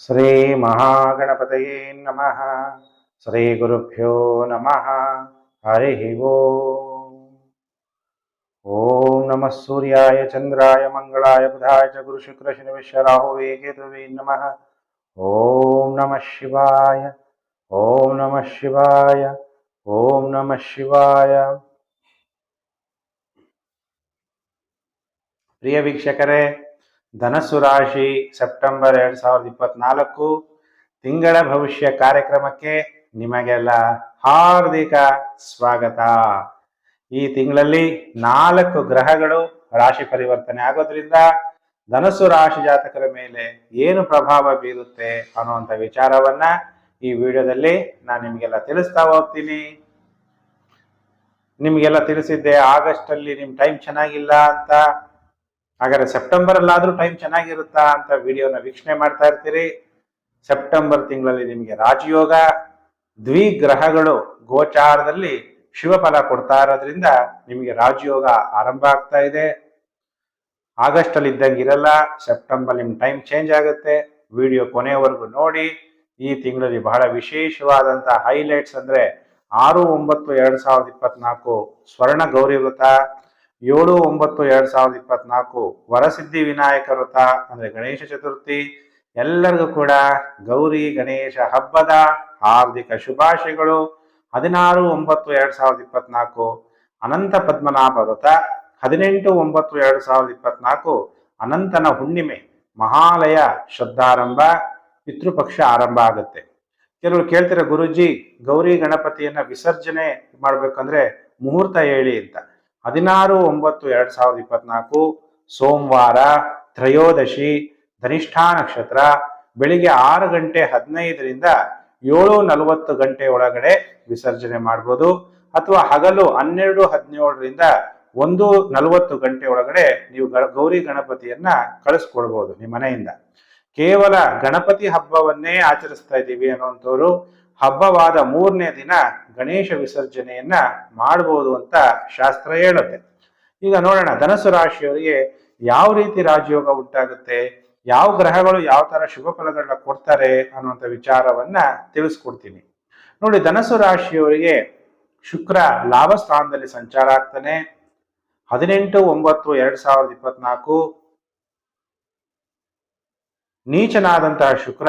ಶ್ರೀ ಮಹಾಗಣಪತಯೇ ನಮಃ ಶ್ರೀ ಗುರುಭ್ಯೋ ನಮಃ ಹರಿ ಓಂ ಓಂ ನಮಃ ಸೂರ್ಯಾಯ ಚಂದ್ರಾಯ ಮಂಗಳಾಯ ಬುಧಾಯ ಚ ಗುರು ಶುಕ್ರ ಶನಿ ವಿಶ್ವ ರಾಹುವೇ ಕೇತುವೇ ನಮಃ ಓಂ ನಮಃ ಶಿವಾಯ ಓಂ ಧನಸ್ಸು ರಾಶಿ ಸೆಪ್ಟೆಂಬರ್ ಎರಡ್ ಸಾವಿರದ ಇಪ್ಪತ್ನಾಲ್ಕು ತಿಂಗಳ ಭವಿಷ್ಯ ಕಾರ್ಯಕ್ರಮಕ್ಕೆ ನಿಮಗೆಲ್ಲ ಹಾರ್ದಿಕ ಸ್ವಾಗತ. ಈ ತಿಂಗಳಲ್ಲಿ ನಾಲ್ಕು ಗ್ರಹಗಳು ರಾಶಿ ಪರಿವರ್ತನೆ ಆಗೋದ್ರಿಂದ ಧನಸ್ಸು ರಾಶಿ ಜಾತಕರ ಮೇಲೆ ಏನು ಪ್ರಭಾವ ಬೀರುತ್ತೆ ಅನ್ನುವಂಥ ವಿಚಾರವನ್ನ ಈ ವಿಡಿಯೋದಲ್ಲಿ ನಾನು ನಿಮಗೆಲ್ಲ ತಿಳಿಸ್ತಾ ಹೋಗ್ತೀನಿ. ನಿಮಗೆಲ್ಲ ತಿಳಿಸಿದ್ದೆ ಆಗಸ್ಟ್ ಅಲ್ಲಿ ನಿಮ್ ಟೈಮ್ ಚೆನ್ನಾಗಿಲ್ಲ ಅಂತ ಹಾಗಾದ್ರೆ ಸೆಪ್ಟೆಂಬರ್ ಅಲ್ಲಾದ್ರೂ ಟೈಮ್ ಚೆನ್ನಾಗಿರುತ್ತಾ ಅಂತ ವಿಡಿಯೋನ ವೀಕ್ಷಣೆ ಮಾಡ್ತಾ ಇರ್ತೀರಿ. ಸೆಪ್ಟೆಂಬರ್ ತಿಂಗಳಲ್ಲಿ ನಿಮಗೆ ರಾಜಯೋಗ, ದ್ವಿಗ್ರಹಗಳು ಗೋಚಾರದಲ್ಲಿ ಶಿವಫಲ ಕೊಡ್ತಾ ಇರೋದ್ರಿಂದ ನಿಮಗೆ ರಾಜಯೋಗ ಆರಂಭ ಆಗ್ತಾ ಇದೆ. ಆಗಸ್ಟ್ ಅಲ್ಲಿ ಇದ್ದಂಗೆ ಇರಲ್ಲ, ಸೆಪ್ಟೆಂಬರ್ ನಿಮ್ ಟೈಮ್ ಚೇಂಜ್ ಆಗುತ್ತೆ. ವಿಡಿಯೋ ಕೊನೆಯವರೆಗೂ ನೋಡಿ. ಈ ತಿಂಗಳಲ್ಲಿ ಬಹಳ ವಿಶೇಷವಾದಂತ ಹೈಲೈಟ್ಸ್ ಅಂದ್ರೆ ಆರು ಒಂಬತ್ತು ಎರಡ್ ಸಾವಿರದ ಇಪ್ಪತ್ನಾಲ್ಕು ಸ್ವರ್ಣ ಗೌರಿ ವೃತ ಏಳು ಒಂಬತ್ತು ಎರಡ್ ಸಾವಿರದ ಇಪ್ಪತ್ನಾಲ್ಕು ವರಸಿದ್ಧಿ ವಿನಾಯಕ ವೃತ ಅಂದ್ರೆ ಗಣೇಶ ಚತುರ್ಥಿ. ಎಲ್ಲರಿಗೂ ಕೂಡ ಗೌರಿ ಗಣೇಶ ಹಬ್ಬದ ಹಾರ್ದಿಕ ಶುಭಾಶಯಗಳು. ಹದಿನಾರು ಒಂಬತ್ತು ಎರಡ್ ಸಾವಿರದ ಇಪ್ಪತ್ನಾಲ್ಕು ಅನಂತ ಪದ್ಮನಾಭ ವ್ರತ. ಹದಿನೆಂಟು ಒಂಬತ್ತು ಎರಡ್ ಸಾವಿರದ ಇಪ್ಪತ್ನಾಲ್ಕು ಅನಂತನ ಹುಣ್ಣಿಮೆ, ಮಹಾಲಯ ಶ್ರದ್ಧಾರಂಭ ಪಿತೃಪಕ್ಷ ಆರಂಭ ಆಗುತ್ತೆ. ಕೆಲವರು ಕೇಳ್ತಿರೋ ಗುರುಜಿ ಗೌರಿ ಗಣಪತಿಯನ್ನ ವಿಸರ್ಜನೆ ಮಾಡ್ಬೇಕಂದ್ರೆ ಮುಹೂರ್ತ ಹೇಳಿ ಅಂತ. ಹದಿನಾರು, ಒಂಬತ್ತು, ಎರಡ್ ಸಾವಿರದ ಇಪ್ಪತ್ನಾಲ್ಕು ಸೋಮವಾರ ತ್ರಯೋದಶಿ ಧನಿಷ್ಠಾ ನಕ್ಷತ್ರ ಬೆಳಿಗ್ಗೆ ಆರು ಗಂಟೆ ಹದಿನೈದರಿಂದ ಏಳು ನಲವತ್ತು ಗಂಟೆ ಒಳಗಡೆ ವಿಸರ್ಜನೆ ಮಾಡ್ಬೋದು. ಅಥವಾ ಹಗಲು ಹನ್ನೆರಡು, ಹದಿನೇಳರಿಂದ ಒಂದು ನಲವತ್ತು ಗಂಟೆ ಒಳಗಡೆ ನೀವು ಗೌರಿ ಗಣಪತಿಯನ್ನ ಕಳಿಸ್ಕೊಡ್ಬೋದು ನಿಮ್ಮ ಮನೆಯಿಂದ. ಕೇವಲ ಗಣಪತಿ ಹಬ್ಬವನ್ನೇ ಆಚರಿಸ್ತಾ ಇದ್ದೀವಿ ಅನ್ನುವಂಥವ್ರು ಹಬ್ಬವಾದ ಮೂರನೇ ದಿನ ಗಣೇಶ ವಿಸರ್ಜನೆಯನ್ನ ಮಾಡಬಹುದು ಅಂತ ಶಾಸ್ತ್ರ ಹೇಳುತ್ತೆ. ಈಗ ನೋಡೋಣ, ಧನಸ್ಸು ರಾಶಿಯವರಿಗೆ ಯಾವ ರೀತಿ ರಾಜಯೋಗ ಉಂಟಾಗುತ್ತೆ, ಯಾವ ಗ್ರಹಗಳು ಯಾವ ತರ ಶುಭ ಫಲಗಳನ್ನ ಕೊಡ್ತಾರೆ ಅನ್ನುವಂಥ ವಿಚಾರವನ್ನ ತಿಳಿಸ್ಕೊಡ್ತೀನಿ. ನೋಡಿ, ಧನಸ್ಸು ರಾಶಿಯವರಿಗೆ ಶುಕ್ರ ಲಾಭ ಸ್ಥಾನದಲ್ಲಿ ಸಂಚಾರ ಆಗ್ತಾನೆ. ಹದಿನೆಂಟು, ಒಂಬತ್ತು, ಎರಡ್ ಸಾವಿರದ ಇಪ್ಪತ್ನಾಲ್ಕು ನೀಚನಾದಂತಹ ಶುಕ್ರ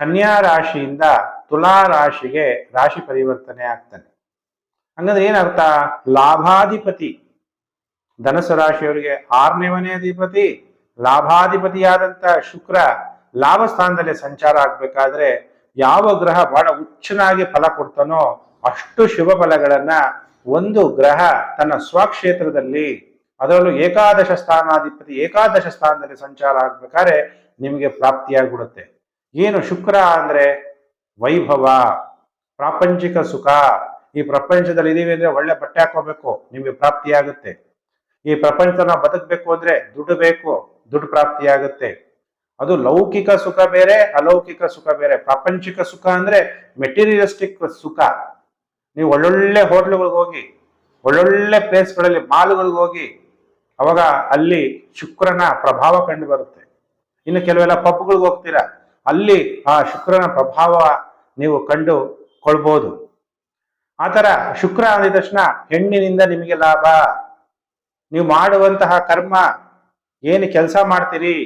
ಕನ್ಯಾ ರಾಶಿಯಿಂದ ತುಲಾ ರಾಶಿಗೆ ರಾಶಿ ಪರಿವರ್ತನೆ ಆಗ್ತಾನೆ ಹಂಗಂದ್ರೆ ಏನರ್ಥ? ಲಾಭಾಧಿಪತಿ. ಧನಸ್ಸು ರಾಶಿಯವರಿಗೆ ಆರನೇ ಮನೆ ಅಧಿಪತಿ, ಲಾಭಾಧಿಪತಿಯಾದಂತ ಶುಕ್ರ ಲಾಭ ಸ್ಥಾನದಲ್ಲಿ ಸಂಚಾರ ಆಗ್ಬೇಕಾದ್ರೆ ಯಾವ ಗ್ರಹ ಬಹಳ ಉಚ್ಚನಾಗಿ ಫಲ ಕೊಡ್ತಾನೋ ಅಷ್ಟು ಶುಭ ಫಲಗಳನ್ನ ಒಂದು ಗ್ರಹ ತನ್ನ ಸ್ವಕ್ಷೇತ್ರದಲ್ಲಿ ಅದರಲ್ಲೂ ಏಕಾದಶ ಸ್ಥಾನಾಧಿಪತಿ, ಏಕಾದಶ ಸ್ಥಾನದಲ್ಲಿ ಸಂಚಾರ ಆಗ್ಬೇಕಾದ್ರೆ ನಿಮಗೆ ಪ್ರಾಪ್ತಿಯಾಗ್ಬಿಡುತ್ತೆ. ಏನು ಶುಕ್ರ ಅಂದ್ರೆ ವೈಭವ, ಪ್ರಾಪಂಚಿಕ ಸುಖ. ಈ ಪ್ರಪಂಚದಲ್ಲಿ ಇದೀವಿ ಅಂದ್ರೆ ಒಳ್ಳೆ ಬಟ್ಟೆ ಹಾಕೋಬೇಕು ನಿಮಗೆ ಪ್ರಾಪ್ತಿಯಾಗುತ್ತೆ ಈ ಪ್ರಪಂಚ ನಾವು ಬದುಕಬೇಕು ಅಂದ್ರೆ ದುಡ್ಡು ಬೇಕು, ದುಡ್ಡು ಪ್ರಾಪ್ತಿಯಾಗುತ್ತೆ ಅದು ಲೌಕಿಕ ಸುಖ ಬೇರೆ, ಅಲೌಕಿಕ ಸುಖ ಬೇರೆ. ಪ್ರಾಪಂಚಿಕ ಸುಖ ಅಂದ್ರೆ ಮೆಟೀರಿಯಲಿಸ್ಟಿಕ್ ಸುಖ. ನೀವು ಒಳ್ಳೊಳ್ಳೆ ಹೋಟ್ಲುಗಳಿಗೆ ಹೋಗಿ, ಒಳ್ಳೊಳ್ಳೆ ಪ್ಲೇಸ್ಗಳಲ್ಲಿ, ಮಾಲ್ಗಳಿಗೆ ಹೋಗಿ, ಅವಾಗ ಅಲ್ಲಿ ಶುಕ್ರನ ಪ್ರಭಾವ ಕಂಡು ಬರುತ್ತೆ. ಇನ್ನು ಕೆಲವೆಲ್ಲ ಪಬ್ಗಳಿಗೆ ಹೋಗ್ತೀರಾ? ಅಲ್ಲಿ ಆ ಶುಕ್ರನ ಪ್ರಭಾವ ನೀವು ಕಂಡು ಆ ಥರ ಶುಕ್ರ ಅಂದಿದ ತಕ್ಷಣ ಹೆಣ್ಣಿನಿಂದ ನಿಮಗೆ ಲಾಭ. ನೀವು ಮಾಡುವಂತಹ ಕರ್ಮ, ಏನು ಕೆಲಸ ಮಾಡ್ತೀರಿ?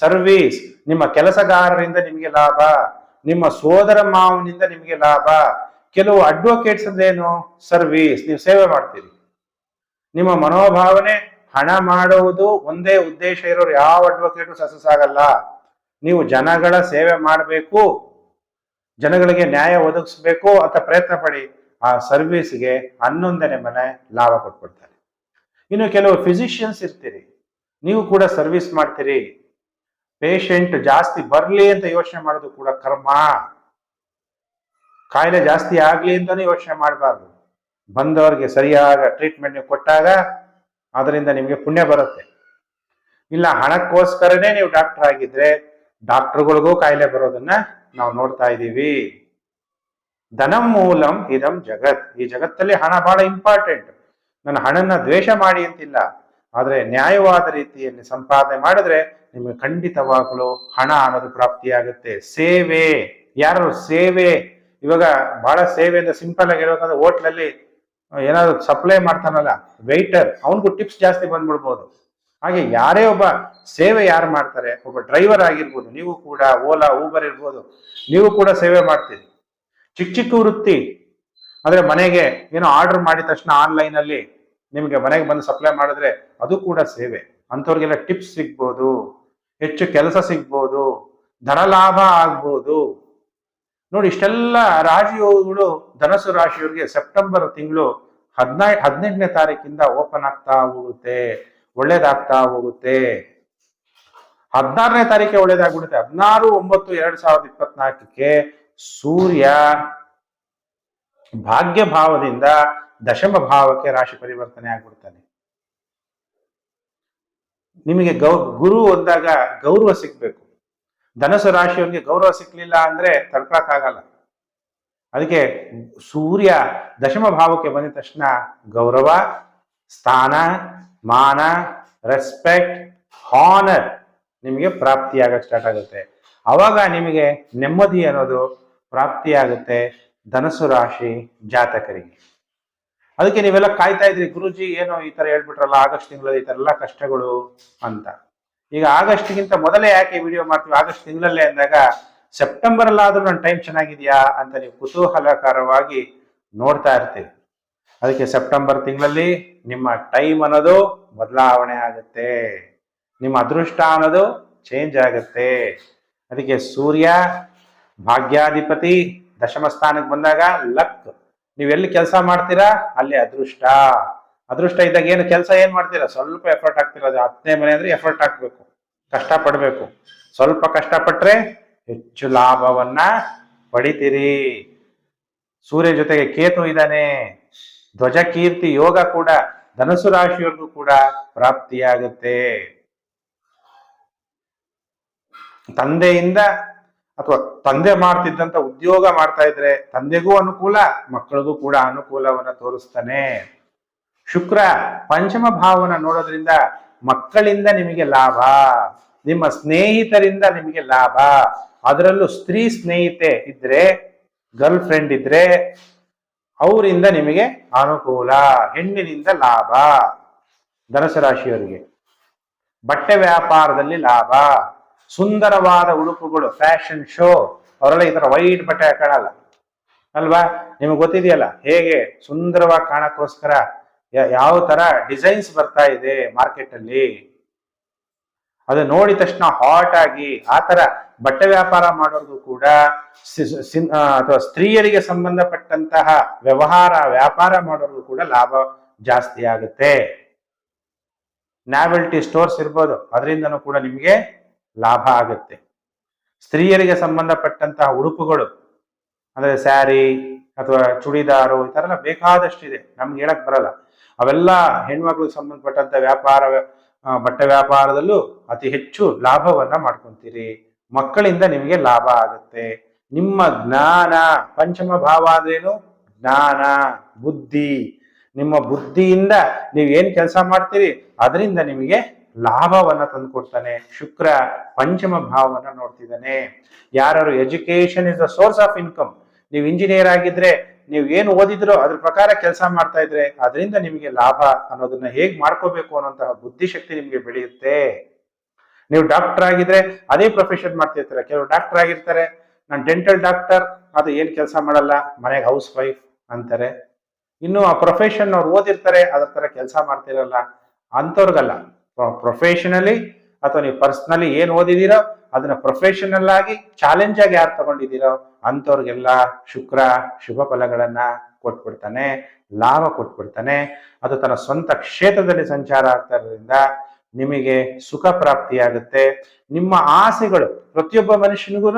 ಸರ್ವೀಸ್, ನಿಮ್ಮ ಕೆಲಸಗಾರರಿಂದ ನಿಮಗೆ ಲಾಭ. ನಿಮ್ಮ ಸೋದರ ಮಾವನಿಂದ ನಿಮಗೆ ಲಾಭ. ಕೆಲವು ಅಡ್ವೊಕೇಟ್ಸ್ ಅಂದ್ರೆ ಏನು? ಸರ್ವೀಸ್, ನೀವು ಸೇವೆ ಮಾಡ್ತೀರಿ. ನಿಮ್ಮ ಮನೋಭಾವನೆ ಹಣ ಮಾಡುವುದು ಒಂದೇ ಉದ್ದೇಶ ಇರೋರು ಯಾವ ಅಡ್ವೊಕೇಟು ಸಕ್ಸಸ್ ನೀವು ಜನಗಳ ಸೇವೆ ಮಾಡಬೇಕು, ಜನಗಳಿಗೆ ನ್ಯಾಯ ಒದಗಿಸ್ಬೇಕು ಅಂತ ಪ್ರಯತ್ನ ಪಡಿ, ಆ ಸರ್ವಿಸ್ಗೆ ಹನ್ನೊಂದನೇ ಮನೆ ಲಾಭ ಕೊಟ್ಬಿಡ್ತಾರೆ. ಇನ್ನು ಕೆಲವು ಫಿಸಿಷಿಯನ್ಸ್ ಇರ್ತೀರಿ, ನೀವು ಕೂಡ ಸರ್ವಿಸ್ ಮಾಡ್ತೀರಿ. ಪೇಷಂಟ್ ಜಾಸ್ತಿ ಬರಲಿ ಅಂತ ಯೋಚನೆ ಮಾಡೋದು ಕೂಡ ಕರ್ಮ. ಕಾಯಿಲೆ ಜಾಸ್ತಿ ಆಗ್ಲಿ ಅಂತಾನೆ ಯೋಚನೆ ಮಾಡಬಾರ್ದು. ಬಂದವರಿಗೆ ಸರಿಯಾದ ಟ್ರೀಟ್ಮೆಂಟ್ ನೀವು ಕೊಟ್ಟಾಗ ಅದರಿಂದ ನಿಮಗೆ ಪುಣ್ಯ ಬರುತ್ತೆ. ಇಲ್ಲ ಹಣಕ್ಕೋಸ್ಕರನೇ ನೀವು ಡಾಕ್ಟರ್ ಆಗಿದ್ರೆ ಡಾಕ್ಟರ್ಗಳಿಗೂ ಕಾಯಿಲೆ ಬರೋದನ್ನ ನಾವು ನೋಡ್ತಾ ಇದ್ದೀವಿ. ಧನಂ ಮೂಲಂ ಇದಂ ಜಗತ್. ಈ ಜಗತ್ತಲ್ಲಿ ಹಣ ಬಹಳ ಇಂಪಾರ್ಟೆಂಟ್ ನನ್ನ ಹಣನ ದ್ವೇಷ ಮಾಡಿ ಅಂತಿಲ್ಲ. ಆದ್ರೆ ನ್ಯಾಯವಾದ ರೀತಿಯಲ್ಲಿ ಸಂಪಾದನೆ ಮಾಡಿದ್ರೆ ನಿಮಗೆ ಖಂಡಿತವಾಗಲೂ ಹಣ ಅನ್ನೋದು ಪ್ರಾಪ್ತಿಯಾಗುತ್ತೆ. ಸೇವೆ. ಯಾರು ಸೇವೆ? ಇವಾಗ ಬಹಳ ಸೇವೆ ಅಂದ್ರೆ ಸಿಂಪಲ್ ಆಗಿ ಹೇಳ್ಬೇಕಂದ್ರೆ ಹೋಟ್ಲಲ್ಲಿ ಏನಾದ್ರು ಸಪ್ಲೈ ಮಾಡ್ತಾನಲ್ಲ ವೆಯ್ಟರ್ ಅವನಿಗೂ ಟಿಪ್ಸ್ ಜಾಸ್ತಿ ಬಂದ್ಬಿಡ್ಬೋದು. ಹಾಗೆ ಯಾರೇ ಒಬ್ಬ ಸೇವೆ ಯಾರು ಮಾಡ್ತಾರೆ, ಒಬ್ಬ ಡ್ರೈವರ್ ಆಗಿರ್ಬೋದು, ನೀವು ಕೂಡ ಓಲಾ ಊಬರ್ ಇರ್ಬೋದು, ನೀವು ಕೂಡ ಸೇವೆ ಮಾಡ್ತೀರಿ. ಚಿಕ್ಕ ಚಿಕ್ಕ ವೃತ್ತಿ, ಅಂದ್ರೆ ಮನೆಗೆ ಏನೋ ಆರ್ಡರ್ ಮಾಡಿದ ತಕ್ಷಣ ಆನ್ಲೈನ್ ಅಲ್ಲಿ ನಿಮಗೆ ಮನೆಗೆ ಬಂದು ಸಪ್ಲೈ ಮಾಡಿದ್ರೆ ಅದು ಕೂಡ ಸೇವೆ. ಅಂಥವ್ರಿಗೆಲ್ಲ ಟಿಪ್ಸ್ ಸಿಗ್ಬೋದು, ಹೆಚ್ಚು ಕೆಲಸ ಸಿಗ್ಬೋದು ಧನ ಲಾಭ ಆಗ್ಬೋದು. ನೋಡಿ, ಇಷ್ಟೆಲ್ಲ ರಾಜಯೋಗಗಳು ಧನಸು ರಾಶಿಯವರಿಗೆ ಸೆಪ್ಟೆಂಬರ್ ತಿಂಗಳು ಹದಿನೈ, ಹದಿನೆಂಟನೇ ತಾರೀಕಿಂದ ಓಪನ್ ಆಗ್ತಾ ಹೋಗುತ್ತೆ. ಒಳ್ಳೇದಾಗ್ತಾ ಹೋಗುತ್ತೆ. ಹದಿನಾರನೇ ತಾರೀಕೆ ಒಳ್ಳೇದಾಗ್ಬಿಡುತ್ತೆ. ಹದಿನಾರು, ಒಂಬತ್ತು, ಎರಡ್ ಸಾವಿರದ ಇಪ್ಪತ್ನಾಲ್ಕಕ್ಕೆ ಸೂರ್ಯ ಭಾಗ್ಯ ಭಾವದಿಂದ ದಶಮ ಭಾವಕ್ಕೆ ರಾಶಿ ಪರಿವರ್ತನೆ ಆಗ್ಬಿಡ್ತಾನೆ. ನಿಮಗೆ ಗೌ, ಗುರು ಅಂದಾಗ ಗೌರವ ಸಿಗ್ಬೇಕು. ಧನಸು ರಾಶಿಯವರಿಗೆ ಗೌರವ ಸಿಕ್ಲಿಲ್ಲ ಅಂದ್ರೆ ತಡ್ಕೊಳಕ್ಕಾಗಲ್ಲ. ಅದಕ್ಕೆ ಸೂರ್ಯ ದಶಮ ಭಾವಕ್ಕೆ ಬಂದ ತಕ್ಷಣ ಗೌರವ, ಸ್ಥಾನ ಮಾನ ರೆಸ್ಪೆಕ್ಟ್ ಹಾನರ್ ನಿಮಗೆ ಪ್ರಾಪ್ತಿಯಾಗಕ್ಕೆ ಸ್ಟಾರ್ಟ್ ಆಗುತ್ತೆ. ಅವಾಗ ನಿಮಗೆ ನೆಮ್ಮದಿ ಅನ್ನೋದು ಪ್ರಾಪ್ತಿಯಾಗುತ್ತೆ ಧನಸು ರಾಶಿ ಜಾತಕರಿಗೆ. ಅದಕ್ಕೆ ನೀವೆಲ್ಲ ಕಾಯ್ತಾ ಇದ್ರಿ, ಗುರುಜಿ ಏನೋ ಈ ತರ ಹೇಳ್ಬಿಟ್ರಲ್ಲ, ಆಗಸ್ಟ್ ತಿಂಗಳಲ್ಲಿ ಈ ತರ ಎಲ್ಲ ಕಷ್ಟಗಳು ಅಂತ. ಈಗ ಆಗಸ್ಟ್ಗಿಂತ ಮೊದಲೇ ಯಾಕೆ ವಿಡಿಯೋ ಮಾಡ್ತೀವಿ? ಆಗಸ್ಟ್ ತಿಂಗಳಲ್ಲೇ ಅಂದಾಗ ಸೆಪ್ಟೆಂಬರ್ ಅಲ್ಲಾದ್ರೂ ನನ್ನ ಟೈಮ್ ಚೆನ್ನಾಗಿದೆಯಾ ಅಂತ ನೀವು ಕುತೂಹಲಕರವಾಗಿ ನೋಡ್ತಾ ಇರ್ತೀವಿ. ಅದಕ್ಕೆ ಸೆಪ್ಟೆಂಬರ್ ತಿಂಗಳಲ್ಲಿ ನಿಮ್ಮ ಟೈಮ್ ಅನ್ನೋದು ಬದಲಾವಣೆ ಆಗುತ್ತೆ. ನಿಮ್ಮ ಅದೃಷ್ಟ ಅನ್ನೋದು ಚೇಂಜ್ ಆಗುತ್ತೆ. ಅದಕ್ಕೆ ಸೂರ್ಯ ಭಾಗ್ಯಾಧಿಪತಿ ದಶಮ ಸ್ಥಾನಕ್ಕೆ ಬಂದಾಗ ಲಕ್ ನೀವು ಎಲ್ಲಿ ಕೆಲಸ ಮಾಡ್ತೀರಾ? ಅಲ್ಲಿ ಅದೃಷ್ಟ. ಅದೃಷ್ಟ ಇದ್ದಾಗ ಏನು ಕೆಲಸ ಏನ್ ಮಾಡ್ತೀರಾ? ಸ್ವಲ್ಪ ಎಫರ್ಟ್ ಹಾಕ್ತೀರಾ? ಅದು ಹತ್ತನೇ ಮನೆ ಅಂದರೆ ಎಫರ್ಟ್ ಹಾಕಬೇಕು. ಕಷ್ಟ ಪಡ್ಬೇಕು ಸ್ವಲ್ಪ ಕಷ್ಟಪಟ್ರೆ ಹೆಚ್ಚು ಲಾಭವನ್ನ ಪಡಿತೀರಿ. ಸೂರ್ಯ ಜೊತೆಗೆ ಕೇತು ಇದ್ದಾನೆ. ಧ್ವಜ ಕೀರ್ತಿ ಯೋಗ ಕೂಡ ಧನಸು ರಾಶಿಯವರೆಗೂ ಕೂಡ ಪ್ರಾಪ್ತಿಯಾಗುತ್ತೆ. ತಂದೆಯಿಂದ ಅಥವಾ ತಂದೆ ಮಾಡ್ತಿದ್ದಂತ ಉದ್ಯೋಗ ಮಾಡ್ತಾ ಇದ್ರೆ ತಂದೆಗೂ ಅನುಕೂಲ, ಮಕ್ಕಳಿಗೂ ಕೂಡ ಅನುಕೂಲವನ್ನ ತೋರಿಸ್ತಾನೆ. ಶುಕ್ರ ಪಂಚಮ ಭಾವನ ನೋಡೋದ್ರಿಂದ ಮಕ್ಕಳಿಂದ ನಿಮಗೆ ಲಾಭ, ನಿಮ್ಮ ಸ್ನೇಹಿತರಿಂದ ನಿಮಗೆ ಲಾಭ. ಅದರಲ್ಲೂ ಸ್ತ್ರೀ ಸ್ನೇಹಿತೆ ಇದ್ರೆ, ಗರ್ಲ್ ಫ್ರೆಂಡ್ ಇದ್ರೆ ಅವರಿಂದ ನಿಮಗೆ ಅನುಕೂಲ, ಹೆಣ್ಣಿನಿಂದ ಲಾಭ ಧನಸರಾಶಿಯವರಿಗೆ ಬಟ್ಟೆ ವ್ಯಾಪಾರದಲ್ಲಿ ಲಾಭ, ಸುಂದರವಾದ ಉಡುಪುಗಳು, ಫ್ಯಾಷನ್ ಶೋ, ಅವರೆಲ್ಲ ಈ ತರ ವೈಟ್ ಬಟ್ಟೆ ಹಾಕೊಳ್ಳಲ್ಲ. ಅಲ್ವಾ? ನಿಮಗೆ ಗೊತ್ತಿದೆಯಲ್ಲ, ಹೇಗೆ ಸುಂದರವಾಗಿ ಕಾಣಕ್ಕೋಸ್ಕರ ಯಾವ ತರ ಡಿಸೈನ್ಸ್ ಬರ್ತಾ ಇದೆ ಮಾರ್ಕೆಟ್ ಅಲ್ಲಿ ಅದು ನೋಡಿದ ತಕ್ಷಣ ಹಾಟ್ ಆಗಿ ಆ ತರ ಬಟ್ಟೆ ವ್ಯಾಪಾರ ಮಾಡೋರ್ಗೂ ಕೂಡ ಅಥವಾ ಸ್ತ್ರೀಯರಿಗೆ ಸಂಬಂಧಪಟ್ಟಂತಹ ವ್ಯವಹಾರ, ವ್ಯಾಪಾರ ಮಾಡೋರ್ಗೂ ಕೂಡ ಲಾಭ ಜಾಸ್ತಿ ಆಗುತ್ತೆ. ನ್ಯಾವೆಲ್ಟಿ ಸ್ಟೋರ್ಸ್ ಇರ್ಬೋದು, ಅದರಿಂದನೂ ಕೂಡ ನಿಮಗೆ ಲಾಭ ಆಗುತ್ತೆ. ಸ್ತ್ರೀಯರಿಗೆ ಸಂಬಂಧಪಟ್ಟಂತಹ ಉಡುಪುಗಳು, ಅಂದ್ರೆ ಸ್ಯಾರಿ ಅಥವಾ ಚೂಡಿದಾರು, ಈ ಥರ ಎಲ್ಲ ಬೇಕಾದಷ್ಟಿದೆ. ನಮ್ಗೆ ಹೇಳಕ್ ಬರಲ್ಲ. ಅವೆಲ್ಲ ಹೆಣ್ಮಕ್ಳಿಗೆ ಸಂಬಂಧಪಟ್ಟಂತ ವ್ಯಾಪಾರ ಬಟ್ಟೆ ವ್ಯಾಪಾರದಲ್ಲೂ ಅತಿ ಹೆಚ್ಚು ಲಾಭವನ್ನ ಮಾಡ್ಕೊಂತೀರಿ. ಮಕ್ಕಳಿಂದ ನಿಮಗೆ ಲಾಭ ಆಗುತ್ತೆ. ನಿಮ್ಮ ಜ್ಞಾನ, ಪಂಚಮ ಭಾವ ಅಂದ್ರೇನು? ಜ್ಞಾನ, ಬುದ್ಧಿ. ನಿಮ್ಮ ಬುದ್ಧಿಯಿಂದ ನೀವು ಏನ್ ಕೆಲಸ ಮಾಡ್ತೀರಿ? ಅದರಿಂದ ನಿಮಗೆ ಲಾಭವನ್ನ ತಂದುಕೊಡ್ತಾನೆ. ಶುಕ್ರ ಪಂಚಮ ಭಾವವನ್ನ ನೋಡ್ತಿದ್ದಾನೆ. ಯಾರು education is the source of income. ನೀವು ಇಂಜಿನಿಯರ್ ಆಗಿದ್ರೆ, ನೀವು ಏನು ಓದಿದ್ರೋ ಅದ್ರ ಪ್ರಕಾರ ಕೆಲಸ ಮಾಡ್ತಾ ಇದ್ರೆ, ಅದರಿಂದ ನಿಮಗೆ ಲಾಭ ಅನ್ನೋದನ್ನ ಹೇಗ್ ಮಾಡ್ಕೋಬೇಕು ಅನ್ನೋಂತಹ ಬುದ್ಧಿಶಕ್ತಿ ನಿಮಗೆ ಬೆಳೆಯುತ್ತೆ. ನೀವು ಡಾಕ್ಟರ್ ಆಗಿದ್ರೆ ಅದೇ ಪ್ರೊಫೆಷನ್ ಮಾಡ್ತಿರ್ತಾರೆ. ಕೆಲವು ಡಾಕ್ಟರ್ ಆಗಿರ್ತಾರೆ. ನಾನು ಡೆಂಟಲ್ ಡಾಕ್ಟರ್ ಅದು ಏನು ಕೆಲಸ ಮಾಡಲ್ಲ. ಮನೆಗೆ ಹೌಸ್ ವೈಫ್ ಅಂತಾರೆ. ಇನ್ನು ಆ ಪ್ರೊಫೆಷನ್ ಅವ್ರು ಓದಿರ್ತಾರೆ, ಅದ್ರ ತರ ಕೆಲಸ ಮಾಡ್ತಿರಲ್ಲ. ಅಂಥವ್ರಿಗಲ್ಲ. ಪ್ರೊಫೆಷನಲಿ ಅಥವಾ ನೀವು ಪರ್ಸ್ನಲಿ ಏನು ಓದಿದೀರೋ, ಅದನ್ನ ಪ್ರೊಫೆಷನಲ್ ಆಗಿ ಚಾಲೆಂಜ್ ಆಗಿ ಯಾರು ತಗೊಂಡಿದ್ದೀರೋ ಅಂಥವ್ರಿಗೆಲ್ಲ ಶುಕ್ರ, ಶುಭ ಫಲಗಳನ್ನ ಕೊಟ್ಬಿಡ್ತಾನೆ, ಲಾಭ ಕೊಟ್ಬಿಡ್ತಾನೆ. ಅದು ತನ್ನ ಸ್ವಂತ ಕ್ಷೇತ್ರದಲ್ಲಿ ಸಂಚಾರ ಆಗ್ತಾ ಇರೋದ್ರಿಂದ ನಿಮಗೆ ಸುಖ ಪ್ರಾಪ್ತಿಯಾಗುತ್ತೆ. ನಿಮ್ಮ ಆಸೆಗಳು ಪ್ರತಿಯೊಬ್ಬ ಮನುಷ್ಯನಿಗೂ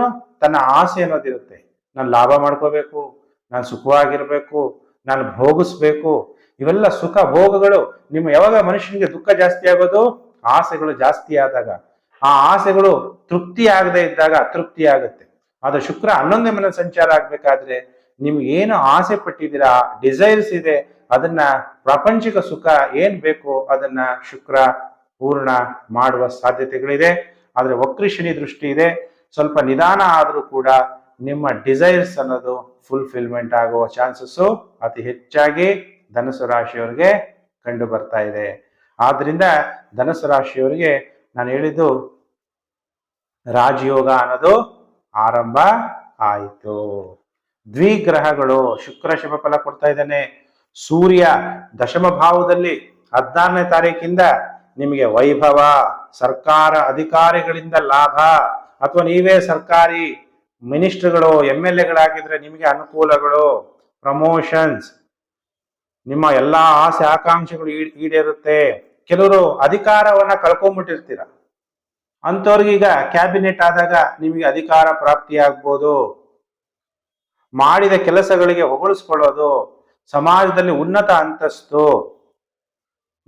ತನ್ನ ಆಸೆ ಅನ್ನೋದಿರುತ್ತೆ ನಾನು ಲಾಭ ಮಾಡ್ಕೋಬೇಕು, ನಾನು ಸುಖವಾಗಿರ್ಬೇಕು, ನಾನು ಭೋಗಿಸ್ಬೇಕು. ಇವೆಲ್ಲ ಸುಖ ಭೋಗಗಳು ನಿಮ್ಮ ಯಾವಾಗ ಮನುಷ್ಯನಿಗೆ ದುಃಖ ಜಾಸ್ತಿ ಆಗೋದು? ಆಸೆಗಳು ಜಾಸ್ತಿ ಆದಾಗ. ಆ ಆಸೆಗಳು ತೃಪ್ತಿ ಆಗದೆ ಇದ್ದಾಗ ತೃಪ್ತಿ ಆಗುತ್ತೆ. ಅದು ಶುಕ್ರ ಹನ್ನೊಂದನೇ ಮನೆ ಸಂಚಾರ ಆಗ್ಬೇಕಾದ್ರೆ ನಿಮ್ಗೆ ಏನು ಆಸೆ ಪಟ್ಟಿದ್ದೀರಾ ಡಿಸೈರ್ಸ್ ಇದೆ, ಅದನ್ನ ಪ್ರಾಪಂಚಿಕ ಸುಖ ಏನ್ ಬೇಕು ಅದನ್ನ ಶುಕ್ರ ಪೂರ್ಣ ಮಾಡುವ ಸಾಧ್ಯತೆಗಳಿದೆ. ಆದರೆ ವಕ್ರಿ ಶನಿ ದೃಷ್ಟಿ ಇದೆ. ಸ್ವಲ್ಪ ನಿಧಾನ ಆದರೂ ಕೂಡ ನಿಮ್ಮ ಡಿಸೈರ್ಸ್ ಅನ್ನೋದು ಫುಲ್ಫಿಲ್ಮೆಂಟ್ ಆಗುವ ಚಾನ್ಸಸ್ ಅತಿ ಹೆಚ್ಚಾಗಿ ಧನಸು ರಾಶಿಯವರಿಗೆ ಕಂಡು ಬರ್ತಾ ಇದೆ. ಆದ್ರಿಂದ ಧನಸು ರಾಶಿಯವರಿಗೆ ನಾನು ಹೇಳಿದ್ದು ರಾಜಯೋಗ ಅನ್ನೋದು ಆರಂಭ ಆಯಿತು. ದ್ವಿಗ್ರಹಗಳು ಶುಕ್ರ ಶುಭ ಫಲ ಕೊಡ್ತಾ ಇದ್ದಾನೆ. ಸೂರ್ಯ ದಶಮ ಭಾವದಲ್ಲಿ ಹದಿನಾರನೇ ತಾರೀಕಿಂದ ನಿಮಗೆ ವೈಭವ, ಸರ್ಕಾರ ಅಧಿಕಾರಿಗಳಿಂದ ಲಾಭ, ಅಥವಾ ನೀವೇ ಸರ್ಕಾರಿ ಮಿನಿಸ್ಟರ್ಗಳು ಎಂ ಎಲ್ ಎಗಳಾಗಿದ್ರೆ ನಿಮಗೆ ಅನುಕೂಲಗಳು, ಪ್ರಮೋಷನ್ಸ್, ನಿಮ್ಮ ಎಲ್ಲ ಆಸೆ, ಆಕಾಂಕ್ಷೆಗಳು ಈಡ್- ಈಡೇರುತ್ತೆ. ಕೆಲವರು ಅಧಿಕಾರವನ್ನ ಕಳ್ಕೊಂಡ್ಬಿಟ್ಟಿರ್ತೀರ ಅಂಥವ್ರಿಗೀಗ ಕ್ಯಾಬಿನೆಟ್ ಆದಾಗ ನಿಮಗೆ ಅಧಿಕಾರ ಪ್ರಾಪ್ತಿಯಾಗ್ಬೋದು ಮಾಡಿದ ಕೆಲಸಗಳಿಗೆ ಹೊಗಳಿಸ್ಕೊಳ್ಳೋದು ಸಮಾಜದಲ್ಲಿ ಉನ್ನತ ಅಂತಸ್ತು.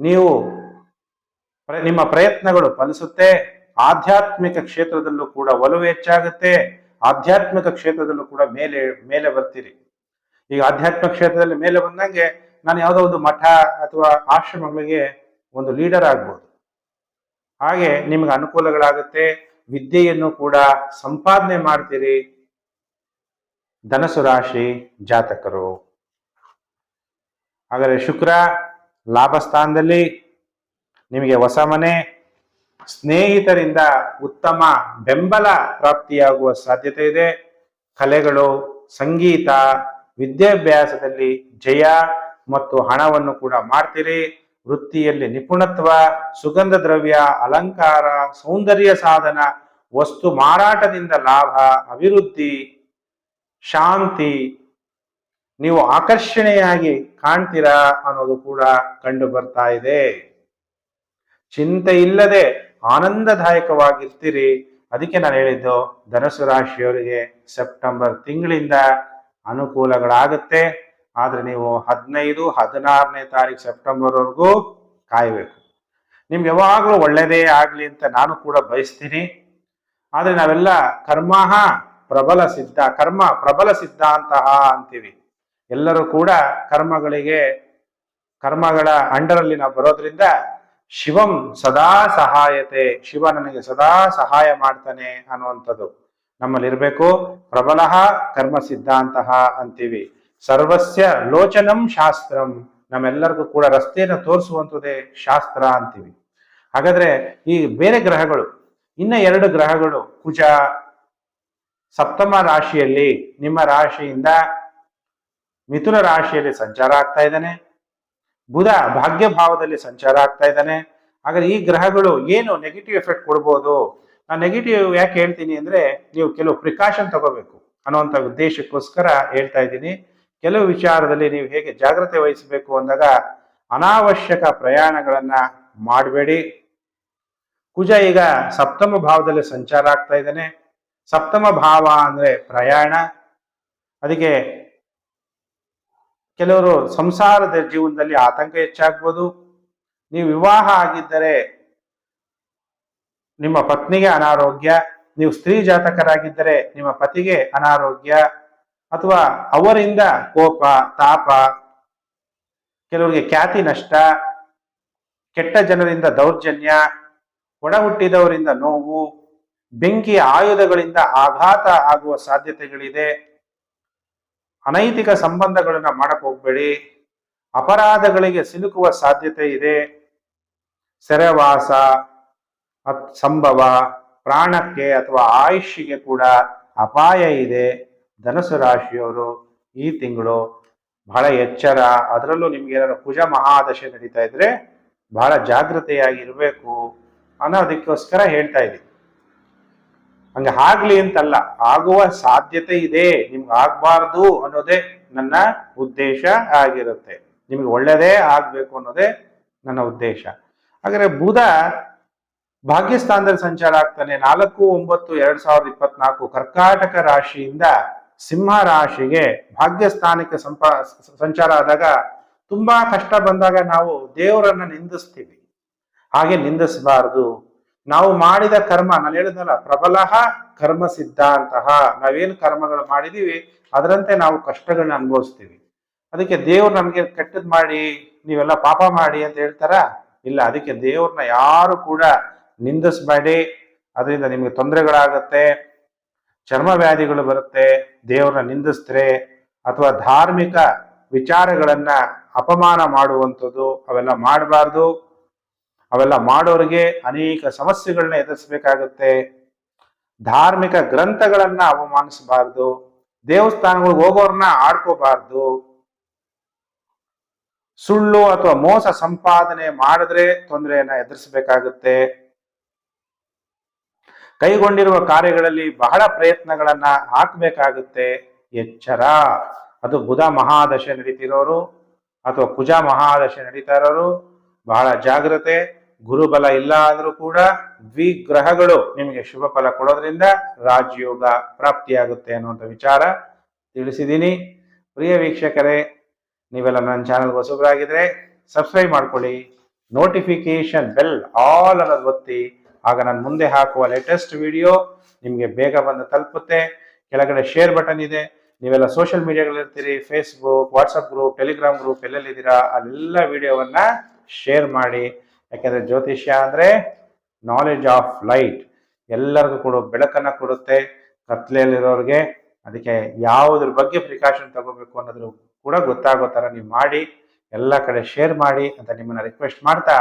ನೀವು ನಿಮ್ಮ ಪ್ರಯತ್ನಗಳು ಫಲಿಸುತ್ತೆ. ಆಧ್ಯಾತ್ಮಿಕ ಕ್ಷೇತ್ರದಲ್ಲೂ ಕೂಡ ಒಲವು ಹೆಚ್ಚಾಗುತ್ತೆ. ಆಧ್ಯಾತ್ಮಿಕ ಕ್ಷೇತ್ರದಲ್ಲೂ ಕೂಡ ಮೇಲೆ ಮೇಲೆ ಬರ್ತೀರಿ. ಈಗ ಆಧ್ಯಾತ್ಮಿಕ ಕ್ಷೇತ್ರದಲ್ಲಿ ಮೇಲೆ ಬಂದಂಗೆ ನಾನು ಯಾವುದೋ ಒಂದು ಮಠ ಅಥವಾ ಆಶ್ರಮಗಳಿಗೆ ಒಂದು ಲೀಡರ್ ಆಗ್ಬೋದು. ಹಾಗೆ ನಿಮ್ಗೆ ಅನುಕೂಲಗಳಾಗುತ್ತೆ. ವಿದ್ಯೆಯನ್ನು ಕೂಡ ಸಂಪಾದನೆ ಮಾಡ್ತೀರಿ. ಧನಸು ರಾಶಿ ಜಾತಕರು. ಹಾಗಾದ್ರೆ ಶುಕ್ರ ಲಾಭ ಸ್ಥಾನದಲ್ಲಿ ನಿಮಗೆ ಹೊಸ ಮನೆ, ಸ್ನೇಹಿತರಿಂದ ಉತ್ತಮ ಬೆಂಬಲ ಪ್ರಾಪ್ತಿಯಾಗುವ ಸಾಧ್ಯತೆ ಇದೆ. ಕಲೆಗಳು, ಸಂಗೀತ, ವಿದ್ಯಾಭ್ಯಾಸದಲ್ಲಿ ಜಯ ಮತ್ತು ಹಣವನ್ನು ಕೂಡ ಮಾಡ್ತೀರಿ. ವೃತ್ತಿಯಲ್ಲಿ ನಿಪುಣತ್ವ, ಸುಗಂಧ ದ್ರವ್ಯ, ಅಲಂಕಾರ, ಸೌಂದರ್ಯ ಸಾಧನ, ವಸ್ತು ಮಾರಾಟದಿಂದ ಲಾಭ, ಅಭಿವೃದ್ಧಿ, ಶಾಂತಿ, ನೀವು ಆಕರ್ಷಣೆಯಾಗಿ ಕಾಣ್ತೀರಾ ಅನ್ನೋದು ಕೂಡ ಕಂಡು ಬರ್ತಾ ಇದೆ. ಚಿಂತೆ ಇಲ್ಲದೆ ಆನಂದದಾಯಕವಾಗಿರ್ತೀರಿ. ಅದಕ್ಕೆ ನಾನು ಹೇಳಿದ್ದು ಧನಸು ರಾಶಿಯವರಿಗೆ ಸೆಪ್ಟೆಂಬರ್ ತಿಂಗಳಿಂದ ಅನುಕೂಲಗಳಾಗುತ್ತೆ. ಆದ್ರೆ ನೀವು ಹದಿನೈದು, ಹದಿನಾರನೇ ತಾರೀಕು ಸೆಪ್ಟೆಂಬರ್ವರೆಗೂ ಕಾಯಬೇಕು. ನಿಮ್ಗೆ ಯಾವಾಗಲೂ ಒಳ್ಳೆಯದೇ ಆಗಲಿ ಅಂತ ನಾನು ಕೂಡ ಬಯಸ್ತೀನಿ. ಆದರೆ ನಾವೆಲ್ಲ ಕರ್ಮಃ ಪ್ರಬಲ ಸಿದ್ಧ, ಕರ್ಮ ಪ್ರಬಲ ಸಿದ್ಧಾಂತಹ ಅಂತೀವಿ. ಎಲ್ಲರೂ ಕೂಡ ಕರ್ಮಗಳಿಗೆ, ಕರ್ಮಗಳ ಅಂಡರಲ್ಲಿ ನಾವು ಬರೋದ್ರಿಂದ ಶಿವಂ ಸದಾ ಸಹಾಯತೆ ಶಿವ ನನಗೆ ಸದಾ ಸಹಾಯ ಮಾಡ್ತಾನೆ ಅನ್ನುವಂಥದ್ದು. ನಮ್ಮಲ್ಲಿರಬೇಕು ಪ್ರಬಲ ಕರ್ಮ ಸಿದ್ಧಾಂತಹ ಅಂತೀವಿ. ಸರ್ವಸ್ಯ ಲೋಚನಂ ಶಾಸ್ತ್ರಂ. ನಮ್ಮೆಲ್ಲರಿಗೂ ಕೂಡ ರಸ್ತೆಯನ್ನು ತೋರಿಸುವಂಥದ್ದೇ ಶಾಸ್ತ್ರ ಅಂತೀವಿ. ಹಾಗಾದ್ರೆ ಈ ಬೇರೆ ಗ್ರಹಗಳು, ಇನ್ನ ಎರಡು ಗ್ರಹಗಳು, ಕುಜ, ಸಪ್ತಮ ರಾಶಿಯಲ್ಲಿ ನಿಮ್ಮ ರಾಶಿಯಿಂದ ಮಿಥುನ ರಾಶಿಯಲ್ಲಿ ಸಂಚಾರ ಆಗ್ತಾ ಇದ್ದಾನೆ. ಬುಧ ಭಾಗ್ಯ ಭಾವದಲ್ಲಿ ಸಂಚಾರ ಆಗ್ತಾ ಇದ್ದಾನೆ. ಹಾಗಾದ್ರೆ ಈ ಗ್ರಹಗಳು ಏನು ನೆಗೆಟಿವ್ ಎಫೆಕ್ಟ್ ಕೊಡ್ಬೋದು? ನಾನು ನೆಗೆಟಿವ್ ಯಾಕೆ ಹೇಳ್ತೀನಿ ಅಂದ್ರೆ ನೀವು ಕೆಲವು ಪ್ರಿಕಾಷನ್ ತಗೋಬೇಕು ಅನ್ನುವಂಥ ಉದ್ದೇಶಕ್ಕೋಸ್ಕರ ಹೇಳ್ತಾ ಇದ್ದೀನಿ. ಕೆಲವು ವಿಚಾರದಲ್ಲಿ ನೀವು ಹೇಗೆ ಜಾಗ್ರತೆ ವಹಿಸಬೇಕು ಅಂದಾಗ ಅನಾವಶ್ಯಕ ಪ್ರಯಾಣಗಳನ್ನ ಮಾಡಬೇಡಿ. ಕುಜ ಈಗ ಸಪ್ತಮ ಭಾವದಲ್ಲಿ ಸಂಚಾರ ಆಗ್ತಾ ಇದ್ದಾನೆ. ಸಪ್ತಮ ಭಾವ ಅಂದ್ರೆ ಪ್ರಯಾಣ. ಅದಕ್ಕೆ ಕೆಲವರು ಸಂಸಾರದ ಜೀವನದಲ್ಲಿ ಆತಂಕ ಹೆಚ್ಚಾಗ್ಬೋದು. ನೀವು ವಿವಾಹ ಆಗಿದ್ದರೆ ನಿಮ್ಮ ಪತ್ನಿಗೆ ಅನಾರೋಗ್ಯ, ನೀವು ಸ್ತ್ರೀ ಜಾತಕರಾಗಿದ್ದರೆ ನಿಮ್ಮ ಪತಿಗೆ ಅನಾರೋಗ್ಯ ಅಥವಾ ಅವರಿಂದ ಕೋಪ, ತಾಪ, ಕೆಲವರಿಗೆ ಖ್ಯಾತಿ ನಷ್ಟ, ಕೆಟ್ಟ ಜನರಿಂದ ದೌರ್ಜನ್ಯ ಒಡ ಹುಟ್ಟಿದವರಿಂದ ನೋವು ಬೆಂಕಿ ಆಯುಧಗಳಿಂದ ಆಘಾತ ಆಗುವ ಸಾಧ್ಯತೆಗಳಿದೆ. ಅನೈತಿಕ ಸಂಬಂಧಗಳನ್ನ ಮಾಡಕ್ ಹೋಗ್ಬೇಡಿ. ಅಪರಾಧಗಳಿಗೆ ಸಿಲುಕುವ ಸಾಧ್ಯತೆ ಇದೆ. ಸೆರೆವಾಸ ಸಂಭವ, ಪ್ರಾಣಕ್ಕೆ ಅಥವಾ ಆಯುಷ್ಯಗೆ ಕೂಡ ಅಪಾಯ ಇದೆ. ಧನುಸು ರಾಶಿಯವರು ಈ ತಿಂಗಳು ಬಹಳ ಎಚ್ಚರ. ಅದರಲ್ಲೂ ನಿಮ್ಗೆ ಏನಾದ್ರು ಕುಜ ಮಹಾದಶೆ ನಡೀತಾ ಇದ್ರೆ ಬಹಳ ಜಾಗೃತೆಯಾಗಿ ಇರಬೇಕು ಅನ್ನೋದಕ್ಕೋಸ್ಕರ ಹೇಳ್ತಾ ಇದ್ದೀನಿ ಹಂಗೆ ಆಗ್ಲಿ ಅಂತಲ್ಲ, ಆಗುವ ಸಾಧ್ಯತೆ ಇದೆ, ನಿಮ್ಗೆ ಆಗ್ಬಾರ್ದು ಅನ್ನೋದೇ ನನ್ನ ಉದ್ದೇಶ ಆಗಿರುತ್ತೆ. ನಿಮ್ಗೆ ಒಳ್ಳೆಯದೇ ಆಗ್ಬೇಕು ಅನ್ನೋದೇ ನನ್ನ ಉದ್ದೇಶ. ಹಾಗಾದ್ರೆ ಬುಧ ಭಾಗ್ಯಸ್ಥಾನದಲ್ಲಿ ಸಂಚಾರ ಆಗ್ತಾನೆ. ನಾಲ್ಕು, ಒಂಬತ್ತು, ಎರಡ್ ಸಾವಿರದ ಇಪ್ಪತ್ನಾಲ್ಕು ಕರ್ಕಾಟಕ ರಾಶಿಯಿಂದ ಸಿಂಹ ರಾಶಿಗೆ ಭಾಗ್ಯಸ್ಥಾನಕ್ಕೆ ಸಂಪ, ಸಂಚಾರ ಆದಾಗ ತುಂಬಾ ಕಷ್ಟ ಬಂದಾಗ ನಾವು ದೇವರನ್ನ ನಿಂದಿಸ್ತೀವಿ. ಹಾಗೆ ನಿಂದಿಸಬಾರದು. ನಾವು ಮಾಡಿದ ಕರ್ಮ, ನಾನು ಹೇಳಿದ್ನಲ್ಲ, ಪ್ರಬಲ ಕರ್ಮ ಸಿದ್ಧಾಂತಹ ನಾವೇನು ಕರ್ಮಗಳು ಮಾಡಿದೀವಿ, ಅದರಂತೆ ನಾವು ಕಷ್ಟಗಳನ್ನ ಅನುಭವಿಸ್ತೀವಿ. ಅದಕ್ಕೆ ದೇವ್ರು ನಮಗೆ ಕೆಟ್ಟದ್ ಮಾಡಿ, ನೀವೆಲ್ಲ ಪಾಪ ಮಾಡಿ ಅಂತ ಹೇಳ್ತಾರ? ಇಲ್ಲ, ಅದಕ್ಕೆ ದೇವ್ರನ್ನ ಯಾರು ಕೂಡ ನಿಂದಿಸ್ಬೇಡಿ. ಅದರಿಂದ ನಿಮಗೆ ತೊಂದರೆಗಳಾಗತ್ತೆ ಚರ್ಮ ವ್ಯಾಧಿಗಳು ಬರುತ್ತೆ ದೇವ್ರನ್ನ ನಿಂದಿಸ್ತ್ರೆ, ಅಥವಾ ಧಾರ್ಮಿಕ ವಿಚಾರಗಳನ್ನ ಅಪಮಾನ ಮಾಡುವಂಥದ್ದು ಅವೆಲ್ಲ ಮಾಡಬಾರ್ದು. ಅವೆಲ್ಲ ಮಾಡೋರಿಗೆ ಅನೇಕ ಸಮಸ್ಯೆಗಳನ್ನ ಎದುರಿಸಬೇಕಾಗುತ್ತೆ. ಧಾರ್ಮಿಕ ಗ್ರಂಥಗಳನ್ನ ಅವಮಾನಿಸಬಾರ್ದು. ದೇವಸ್ಥಾನಗಳಿಗೆ ಹೋಗೋರ್ನ ಆಡ್ಕೋಬಾರ್ದು. ಸುಳ್ಳು ಅಥವಾ ಮೋಸ ಸಂಪಾದನೆ ಮಾಡಿದ್ರೆ ತೊಂದರೆಯನ್ನ ಎದುರಿಸಬೇಕಾಗುತ್ತೆ. ಕೈಗೊಂಡಿರುವ ಕಾರ್ಯಗಳಲ್ಲಿ ಬಹಳ ಪ್ರಯತ್ನಗಳನ್ನ ಹಾಕಬೇಕಾಗುತ್ತೆ. ಎಚ್ಚರ. ಅದು ಬುಧ ಮಹಾದಶೆ ನಡೀತಿರೋರು ಅಥವಾ ಕುಜ ಮಹಾದಶೆ ನಡೀತಾ ಇರೋರು ಬಹಳ ಜಾಗ್ರತೆ. ಗುರುಬಲ ಇಲ್ಲ ಆದರೂ ಕೂಡ ದ್ವಿಗ್ರಹಗಳು ನಿಮಗೆ ಶುಭ ಫಲ ಕೊಡೋದ್ರಿಂದ ರಾಜಯೋಗ ಪ್ರಾಪ್ತಿಯಾಗುತ್ತೆ ಅನ್ನುವಂಥ ವಿಚಾರ ತಿಳಿಸಿದ್ದೀನಿ. ಪ್ರಿಯ ವೀಕ್ಷಕರೇ, ನೀವೆಲ್ಲ ನನ್ನ ಚಾನಲ್ ಹೊಸಬರಾಗಿದ್ರೆ ಸಬ್ಸ್ಕ್ರೈಬ್ ಮಾಡ್ಕೊಳ್ಳಿ ನೋಟಿಫಿಕೇಶನ್ ಬೆಲ್ ಆಲ್ ಅನ್ನೋದು ಒತ್ತಿ, ಆಗ ನಾನು ಮುಂದೆ ಹಾಕುವ ಲೇಟೆಸ್ಟ್ ವಿಡಿಯೋ ನಿಮಗೆ ಬೇಗ ಬಂದು ತಲುಪುತ್ತೆ. ಕೆಳಗಡೆ ಶೇರ್ ಬಟನ್ ಇದೆ. ನೀವೆಲ್ಲ social ಮೀಡಿಯಾಗಳಿರ್ತೀರಿ Facebook WhatsApp group Telegram group ಎಲ್ಲೆಲ್ಲಿದ್ದೀರಾ, ಅಲ್ಲೆಲ್ಲ ವಿಡಿಯೋವನ್ನು ಶೇರ್ ಮಾಡಿ ಯಾಕೆಂದ್ರೆ ಜ್ಯೋತಿಷ್ಯ ಅಂದ್ರೆ ನಾಲೆಜ್ ಆಫ್ ಲೈಟ್ ಎಲ್ಲರಿಗೂ ಕೂಡ ಬೆಳಕನ್ನ ಕೊಡುತ್ತೆ ಕತ್ಲೆಯಲ್ಲಿರೋರಿಗೆ. ಅದಕ್ಕೆ ಯಾವುದ್ರ ಬಗ್ಗೆ ಪ್ರಿಕಾಷನ್ ತಗೋಬೇಕು ಅನ್ನೋದ್ರ ಕೂಡ ಗೊತ್ತಾಗೋ ಥರ ನೀವು ಮಾಡಿ, ಎಲ್ಲ ಕಡೆ ಶೇರ್ ಮಾಡಿ ಅಂತ ನಿಮ್ಮನ್ನ ರಿಕ್ವೆಸ್ಟ್ ಮಾಡ್ತಾ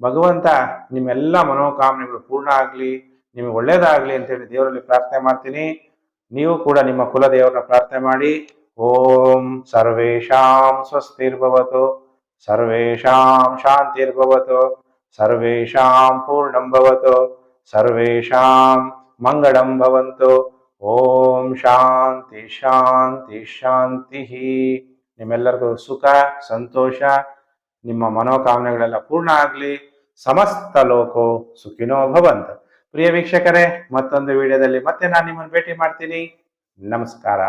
ಭಗವಂತ ನಿಮ್ಮೆಲ್ಲ ಮನೋಕಾಮನೆಗಳು ಪೂರ್ಣ ಆಗಲಿ, ನಿಮಗೆ ಒಳ್ಳೇದಾಗಲಿ ಅಂತೇಳಿ ದೇವರಲ್ಲಿ ಪ್ರಾರ್ಥನೆ ಮಾಡ್ತೀನಿ. ನೀವು ಕೂಡ ನಿಮ್ಮ ಕುಲದೇವರನ್ನ ಪ್ರಾರ್ಥನೆ ಮಾಡಿ. ಓಂ ಸರ್ವೇಶಾಂ ಸ್ವಸ್ತಿರ್ಭವತು ಸರ್ವೇಶಾಂ ಶಾಂತಿರ್ಭವತು. ಸರ್ವೇಶಾಂ ಪೂರ್ಣಂ ಭವತು ಸರ್ವೇಶಾಂ ಮಂಗಳಂ ಭವಂತು ಓಂ ಶಾಂತಿ ಶಾಂತಿ ಶಾಂತಿ ನಿಮ್ಮೆಲ್ಲರಿಗೂ ಸುಖ, ಸಂತೋಷ, ನಿಮ್ಮ ಮನೋಕಾಮನೆಗಳೆಲ್ಲ ಪೂರ್ಣ ಆಗಲಿ, ಸಮಸ್ತ ಲೋಕೋ ಸುಖಿನೋ ಭವಂತ. ಪ್ರಿಯ ವೀಕ್ಷಕರೇ, ಮತ್ತೊಂದು ವಿಡಿಯೋದಲ್ಲಿ ಮತ್ತೆ ನಾನು ನಿಮ್ಮನ್ನು ಭೇಟಿ ಮಾಡ್ತೀನಿ. ನಮಸ್ಕಾರ.